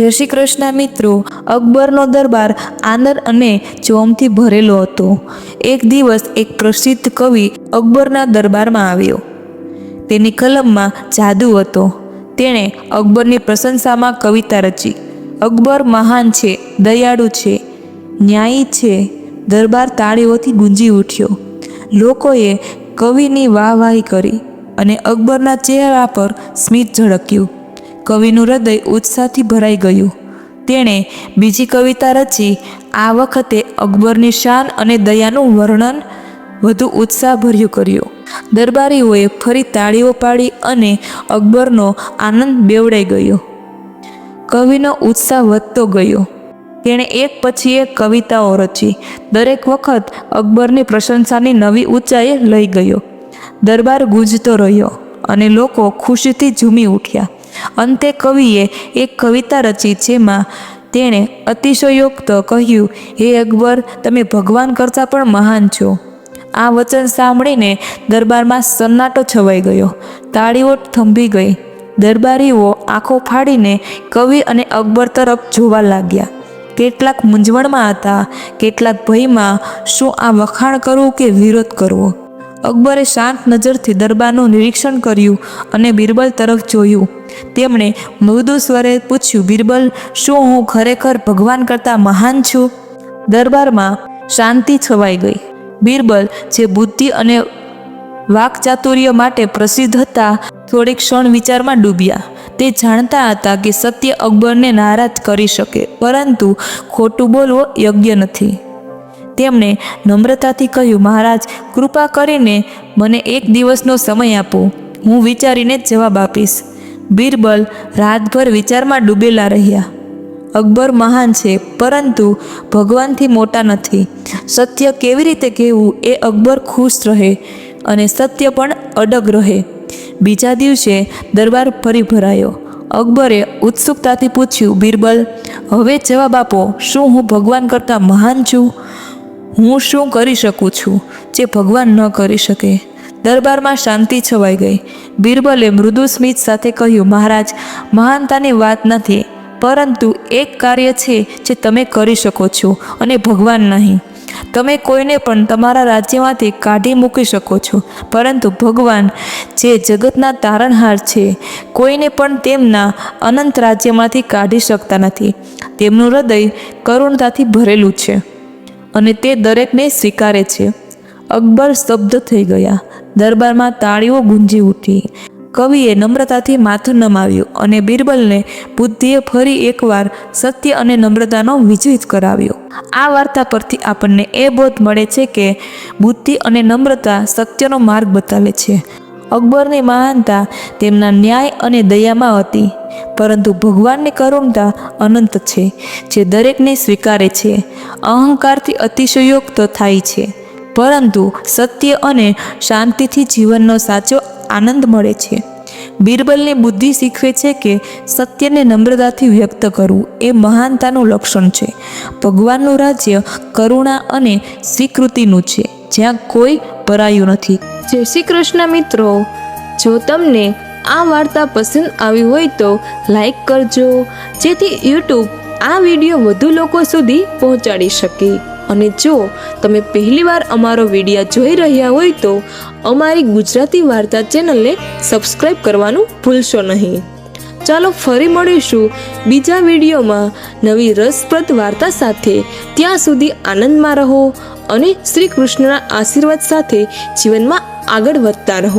જય શ્રી કૃષ્ણ મિત્રો અકબરનો દરબાર આનર અને જોમથી ભરેલો હતો. એક દિવસ એક પ્રસિદ્ધ કવિ અકબરના દરબારમાં આવ્યો. તેની કલમમાં જાદુ હતો. તેણે અકબરની પ્રશંસામાં કવિતા રચી. અકબર મહાન છે, દયાળુ છે, ન્યાયી છે, દરબાર તાળીઓથી ગુંજી ઉઠ્યો. લોકોએ કવિની વાહવાહી કરી અને અકબરના ચહેરા પર સ્મિત ઝળક્યું. કવિનું હૃદય ઉત્સાહથી ભરાઈ ગયું. તેણે બીજી કવિતા રચી, આ વખતે અકબરની શાન અને દયાનું વર્ણન વધુ ઉત્સાહભર્યું કર્યું. દરબારીઓએ ફરી તાળીઓ પાડી અને અકબરનો આનંદ બેવડાઈ ગયો. કવિનો ઉત્સાહ વધતો ગયો. તેણે એક પછી એક કવિતાઓ રચી. દરેક વખત અકબરની પ્રશંસાની નવી ઊંચાઈએ લઈ ગયો. દરબાર ગુંજતો રહ્યો અને લોકો ખુશીથી ઝૂમી ઉઠ્યા. અંતે કવિએ એક કવિતા રચી જેમાં તેણે અતિશયોક્ત કહ્યું, હે અકબર, તમે ભગવાન કરતાં પણ મહાન છો. આ વચન સાંભળીને દરબારમાં સન્નાટો છવાઈ ગયો. તાળીઓ થંભી ગઈ. દરબારીઓ આંખો ફાડીને કવિ અને અકબર તરફ જોવા લાગ્યા. કેટલાક મૂંઝવણમાં હતા, કેટલાક ભયમાં શું આ વખાણ કરવું કે વિરોધ કરવો? અકબરે શાંત નજરથી દરબારનું નિરીક્ષણ કર્યું અને બિરબલ તરફ જોયું. તેમણે મૃદુ સ્વરે પૂછ્યું, બિરબલ, શું હું ખરેખર ભગવાન કરતાં મહાન છું? દરબારમાં શાંતિ છવાઈ ગઈ. બિરબલ, જે બુદ્ધિ અને વાકચાતુર્ય માટે પ્રસિદ્ધ હતા થોડીક ક્ષણ વિચારમાં ડૂબ્યા. તે જાણતા હતા કે સત્ય અકબરને નારાજ કરી શકે, પરંતુ ખોટું બોલવો યોગ્ય નથી. તેમણે નમ્રતાથી કહ્યું, મહારાજ, કૃપા કરીને મને એક દિવસનો સમય આપો. હું વિચારીને જ જવાબ આપીશ. બિરબલ રાતભર વિચારમાં ડૂબેલા રહ્યા. અકબર મહાન છે, પરંતુ ભગવાનથી મોટા નથી. સત્ય કેવી રીતે કહેવું એ અકબર ખુશ રહે અને સત્ય પણ અડગ રહે. બીજા દિવસે દરબાર ફરી ભરાયો. અકબરે ઉત્સુકતાથી પૂછ્યું, બિરબલ, હવે જવાબ આપો. શું હું ભગવાન કરતાં મહાન છું? હું શું કરી શકું છું જે ભગવાન ન કરી શકે? દરબારમાં શાંતિ છવાઈ ગઈ. બિરબલે મૃદુ સ્મિત સાથે કહ્યું, મહારાજ, મહાનતાની વાત નથી, પરંતુ એક કાર્ય છે જે તમે કરી શકો છો અને ભગવાન નહીં. તમે કોઈને પણ તમારા રાજ્યમાંથી કાઢી મૂકી શકો છો. પરંતુ ભગવાન, જે જગતના તારણહાર છે, કોઈને પણ તેમના અનંત રાજ્યમાંથી કાઢી શકતા નથી. તેમનું હૃદય કરુણતાથી ભરેલું છે. અને તે દરેકને સ્વીકારે છે. અકબર સ્તબ્ધ થઈ ગયા. દરબારમાં તાળીઓ ગુંજી ઉઠી. કવિએ નમ્રતાથી માથું નમાવ્યું અને બિરબલને બુદ્ધિએ ફરી એકવાર સત્ય અને નમ્રતાનો વિજય કરાવ્યો. આ વાર્તા પરથી આપણને એ બોધ મળે છે કે બુદ્ધિ અને નમ્રતા સત્યનો માર્ગ બતાવે છે. અકબરની મહાનતા તેમના ન્યાય અને દયામાં હતી. પરંતુ ભગવાનની કરુણતા અનંત છે, જે દરેકને સ્વીકારે છે. અહંકારથી અતિશયોક્ત થાય છે. પરંતુ સત્ય અને શાંતિથી જીવનનો સાચો આનંદ મળે છે. બિરબલની બુદ્ધિ શીખવે છે કે સત્યને નમ્રતાથી વ્યક્ત કરવું એ મહાનતાનું લક્ષણ છે. ભગવાનનું રાજ્ય કરુણા અને સ્વીકૃતિનું છે, જ્યાં કોઈ પરાયું નથી. જય શ્રી કૃષ્ણ મિત્રો. જો તમને આ વાર્તા પસંદ આવી હોય તો લાઈક કરજો, જેથી યુટ્યુબ આ વીડિયો વધુ લોકો સુધી પહોંચાડી શકે. અને જો તમે પહેલીવાર અમારો વીડિયો જોઈ રહ્યા હોય તો અમારી ગુજરાતી વાર્તા ચેનલને સબસ્ક્રાઈબ કરવાનું ભૂલશો નહીં. ચાલો ફરી મળીશું બીજા વિડીયોમાં નવી રસપ્રદ વાર્તા સાથે. ત્યાં સુધી આનંદમાં રહો અને શ્રી કૃષ્ણના આશીર્વાદ સાથે જીવનમાં આગળ વધતા રહો.